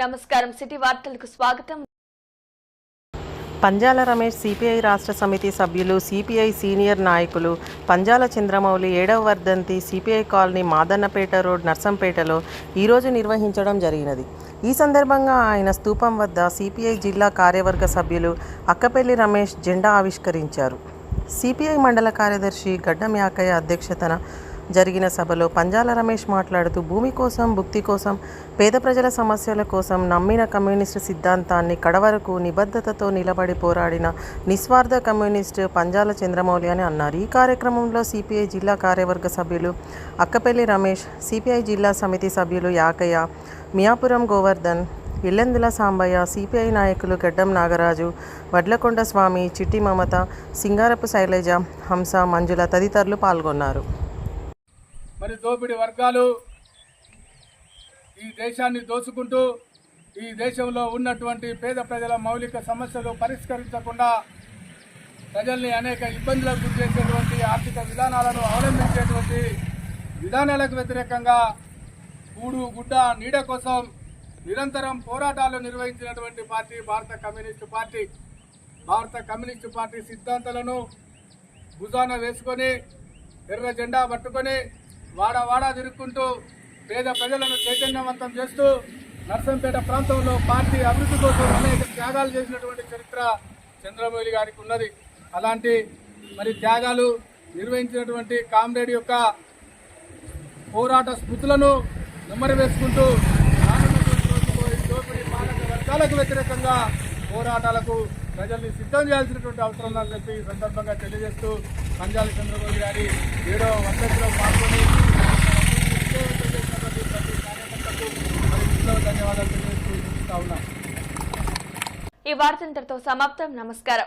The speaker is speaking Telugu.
నమస్కారం. సిటీ వార్తలకు స్వాగతం. పంజాల రమేష్ సిపిఐ రాష్ట్ర సమితి సభ్యులు సిపిఐ సీనియర్ నాయకులు పంజాల చంద్రమౌళి ఏడవ వర్ధంతి సిపిఐ కాలనీ మాదన్నపేట రోడ్ నర్సంపేటలో ఈరోజు నిర్వహించడం జరిగినది. ఈ సందర్భంగా ఆయన స్తూపం వద్ద సిపిఐ జిల్లా కార్యవర్గ సభ్యులు అక్కపల్లి రమేష్ జెండా ఆవిష్కరించారు. సిపిఐ మండల కార్యదర్శి గడ్డం యాకయ్య అధ్యక్షతన జరిగిన సభలో పంజాల రమేష్ మాట్లాడుతూ భూమి కోసం భుక్తి కోసం పేద ప్రజల సమస్యల కోసం నమ్మిన కమ్యూనిస్టు సిద్ధాంతాన్ని కడవరకు నిబద్ధతతో నిలబడి పోరాడిన నిస్వార్థ కమ్యూనిస్టు పంజాల చంద్రమౌళి అని అన్నారు. ఈ కార్యక్రమంలో సిపిఐ జిల్లా కార్యవర్గ సభ్యులు అక్కపల్లి రమేష్ సిపిఐ జిల్లా సమితి సభ్యులు యాకయ్య మియాపురం గోవర్ధన్ ఇల్లెందుల సాంబయ్య సిపిఐ నాయకులు గడ్డం నాగరాజు వడ్లకొండ స్వామి చిట్టి మమత సింగారపు శైలజ హంస మంజుల తదితరులు పాల్గొన్నారు. మరి దోపిడీ వర్గాలు ఈ దేశాన్ని దోచుకుంటూ ఈ దేశంలో ఉన్నటువంటి పేద ప్రజల మౌలిక సమస్యలు పరిష్కరించకుండా ప్రజల్ని అనేక ఇబ్బందులకు గురి చేసేటువంటి ఆర్థిక విధానాలను అవలంబించేటువంటి విధానాలకు వ్యతిరేకంగా కూడు గుడ్డ నీడ కోసం నిరంతరం పోరాటాలు నిర్వహించినటువంటి party Bharata communist party. Bharata communist party సిద్ధాంతాలను భుజాన వేసుకొని ఎర్ర జెండా పట్టుకొని వాడ వాడా తిరుక్కుంటూ పేద ప్రజలను చైతన్యవంతం చేస్తూ నర్సంపేట ప్రాంతంలో పార్టీ అభివృద్ధి కోసం అనేక త్యాగాలు చేసినటువంటి చరిత్ర చంద్రమౌళి గారికి ఉన్నది. అలాంటి మరి త్యాగాలు నిర్వహించినటువంటి కామ్రేడ్ యొక్క పోరాట స్మృతులను నెమ్మరి వేసుకుంటూ దోపిడీ పాలక వర్గాలకు వ్యతిరేకంగా పోరాటాలకు ప్రజల్ని సిద్ధం చేయాల్సినటువంటి అవసరం ఉందని చెప్పి ఈ సందర్భంగా తెలియజేస్తూ పంజాల చంద్రబాబు గారి ఏడో వర్షంలో పాల్గొని ఈ వార్త ఇంతటితో సమాప్తం. నమస్కారం.